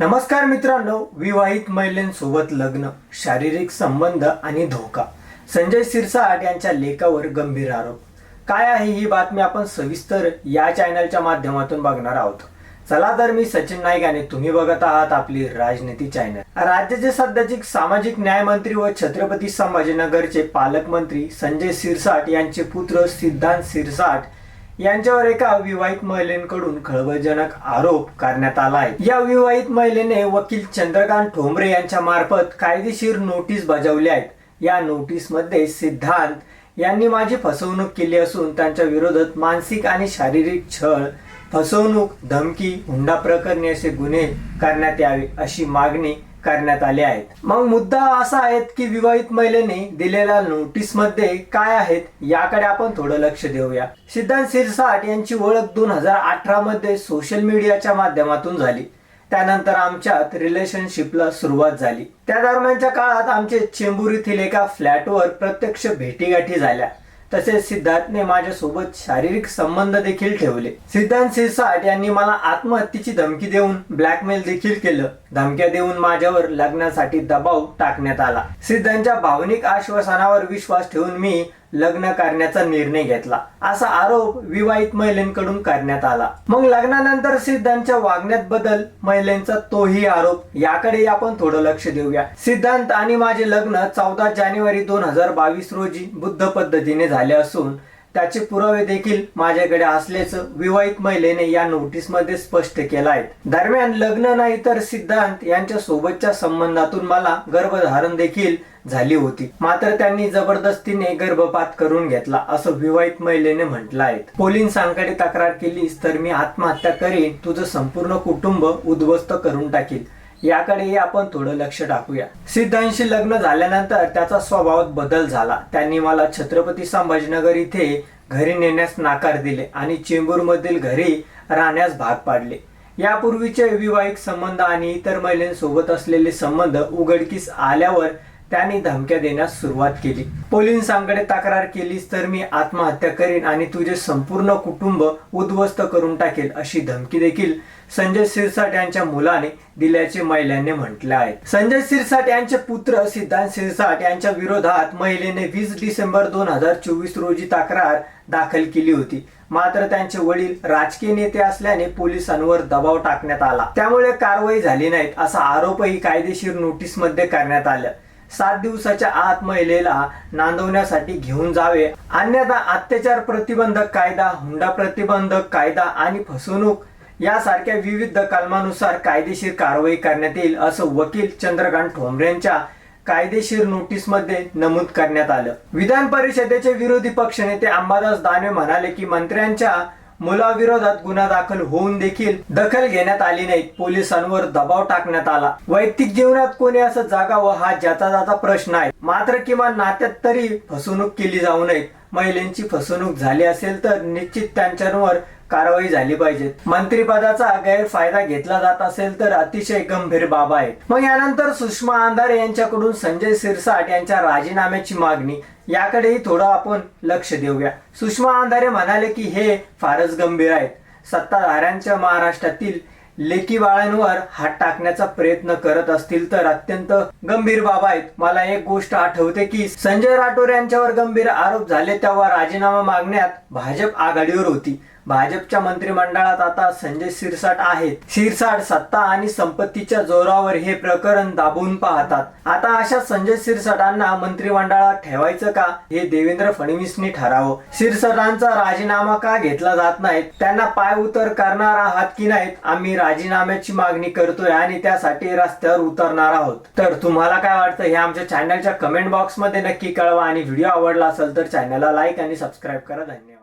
नमस्कार मित्रांनो विवाहित महिलांसोबत लग्न शारीरिक संबंध आणि धोका. संजय सिरसाट यांच्या लेखावर गंभीर आरोप. काय आहे ही बातमी आपण सविस्तर या चॅनलच्या माध्यमातून बघणार आहोत. चला तर मी सचिन नाईक आणि तुम्ही बघत आहात आपली राजनीती चॅनल. राज्याचे सध्याचे सामाजिक न्याय मंत्री व छत्रपती संभाजीनगरचे पालकमंत्री संजय सिरसाट यांचे पुत्र सिद्धांत सिरसाट यांच्यावर एका विवाहित महिलेकडून खळबळजनक आरोप करण्यात आलाय. या विवाहित महिलेने वकील चंद्रकांत ठोंबरे यांच्या मार्फत कायदेशीर नोटीस बजावली आहेत. या नोटीसमध्ये सिद्धांत यांनी माझी फसवणूक केली असून त्यांच्या विरोधात मानसिक आणि शारीरिक छळ फसवणूक धमकी हुंडा प्रकरणी असे गुन्हे करण्यात यावे अशी मागणी करण्यात आले आहेत. मग मुद्दा असा आहे की विवाहित महिलेने दिलेल्या नोटीसमध्ये काय आहेत याकडे आपण थोडं लक्ष देऊया. सिद्धांत सिरसाट यांची ओळख दोन हजार अठरा मध्ये सोशल मीडियाच्या माध्यमातून झाली. त्यानंतर आमच्यात रिलेशनशिपला सुरुवात झाली. त्या दरम्यानच्या काळात आमचे चेंबूर येथील एका फ्लॅटवर प्रत्यक्ष भेटीगाठी झाल्या. तसेच सिद्धार्थने माझ्यासोबत शारीरिक संबंध देखील ठेवले. सिद्धांत सिरसाट यांनी मला आत्महत्येची धमकी देऊन ब्लॅकमेल देखील केलं. धमक्या देऊन माझ्यावर लग्नासाठी दबाव टाकण्यात आला. सिद्धांच्या भावनिक आश्वासनावर विश्वास ठेवून मी लग्न करण्याचा निर्णय घेतला. असा आरोप विवाहित महिलांकडून करण्यात आला. मग लग्नानंतर सिद्धांतच्या वागण्यात बदल महिलांचा तोही आरोप. याकडे आपण थोडं लक्ष देऊया. सिद्धांत आणि माझे लग्न चौदा जानेवारी दोन हजार बावीस रोजी बुद्ध पद्धतीने झाले असून त्याचे पुरावे देखील माझ्याकडे असल्याचं विवाहित महिलेने या नोटीसमध्ये स्पष्ट केलं आहे. दरम्यान लग्न नाही तर सिद्धांत यांच्या सोबतच्या संबंधातून मला गर्भधारण देखील झाली होती. मात्र त्यांनी जबरदस्तीने गर्भपात करून घेतला असं विवाहित महिलेने म्हटलं आहे. पोलिसांकडे तक्रार केलीस तर मी आत्महत्या करीन तुझं संपूर्ण कुटुंब उद्ध्वस्त करून टाकील. याकडेही आपण थोडं लक्ष टाकूया. सिद्धांशी लग्न झाल्यानंतर त्याचा स्वभावात बदल झाला. त्यांनी मला छत्रपती संभाजीनगर इथे घरी नेण्यास नाकार दिले आणि चेंबूर मधील घरी राहण्यास भाग पाडले. यापूर्वीचे विवाहिक संबंध आणि इतर महिलांसोबत असलेले संबंध उघडकीस आल्यावर त्यांनी धमक्या देण्यास सुरुवात केली. पोलिसांकडे तक्रार केलीस तर मी आत्महत्या करीन आणि तुझे संपूर्ण कुटुंब उद्ध्वस्त करून टाकेल अशी धमकी देखील संजय सिरसाट यांच्या मुलाने दिल्याचे महिलांनी म्हटले आहे. संजय सिरसाट यांचे पुत्र सिद्धांत सिरसाट यांच्या विरोधात महिलेने वीस डिसेंबर दोन हजार चोवीस रोजी तक्रार दाखल केली होती. मात्र त्यांचे वडील राजकीय नेते असल्याने पोलिसांवर दबाव टाकण्यात आला. त्यामुळे कारवाई झाली नाहीत असा आरोपही कायदेशीर नोटीसमध्ये करण्यात आला. सात दिवसाच्या आत महिलेला नांदवण्यासाठी घेऊन जावे. अन्यथा अत्याचार प्रतिबंधक कायदा हुंडा प्रतिबंधक कायदा आणि फसवणूक यासारख्या विविध कलमानुसार कायदेशीर कारवाई करण्यात येईल असं वकील चंद्रकांत ठोंबरेंच्या कायदेशीर नोटीसमध्ये नमूद करण्यात आलं. विधान परिषदेचे विरोधी पक्षनेते अंबादास दानवे म्हणाले की मंत्र्यांच्या मुलाविरोधात गुन्हा दाखल होऊन देखील दखल घेण्यात आली नाही. पोलिसांवर दबाव टाकण्यात आला. वैयक्तिक जीवनात कोणी असं जागावं हा ज्याचा जाता प्रश्न आहे. मात्र किमान नात्यात तरी फसवणूक केली जाऊ नये. महिलांची फसवणूक झाली असेल तर निश्चित त्यांच्यावर कारवाई झाली पाहिजे. मंत्रीपदाचा गैरफायदा घेतला जात असेल तर अतिशय गंभीर बाब आहे मग यानंतर सुषमा अंधारे यांच्याकडून संजय सिरसाट यांच्या राजीनाम्याची मागणी याकडेही थोडं आपण लक्ष देऊया. सुषमा अंधारे म्हणाले की हे फारच गंभीर आहेत. सत्ताधाऱ्यांच्या महाराष्ट्रातील लेकी बाळांवर हात टाकण्याचा प्रयत्न करत असतील तर अत्यंत गंभीर बाब आहेत. मला एक गोष्ट आठवते की संजय राठोड यांच्यावर गंभीर आरोप झाले तेव्हा राजीनामा मागण्यात भाजप आघाडीवर होती. भाजपच्या मंत्रिमंडळात आता संजय सिरसाट आहेत. सिरसाट सत्ता आणि संपत्तीच्या जोरावर हे प्रकरण दाबून पाहतात. आता अशा संजय सिरसाटांना मंत्रिमंडळात ठेवायचं का? हे देवेंद्र फडणवीसनी ठरावं. सिरसाटांचा राजीनामा का घेतला जात नाही? त्यांना पाय उतर करणार आहात की नाहीत? आम्ही राजीनाम्याची मागणी करतोय आणि त्यासाठी रस्त्यावर उतरणार आहोत. तर तुम्हाला काय वाटतं? हे आमच्या चॅनलच्या कमेंट बॉक्समध्ये नक्की कळवा आणि व्हिडिओ आवडला असेल तर चॅनलला लाईक आणि सबस्क्राईब करा. धन्यवाद.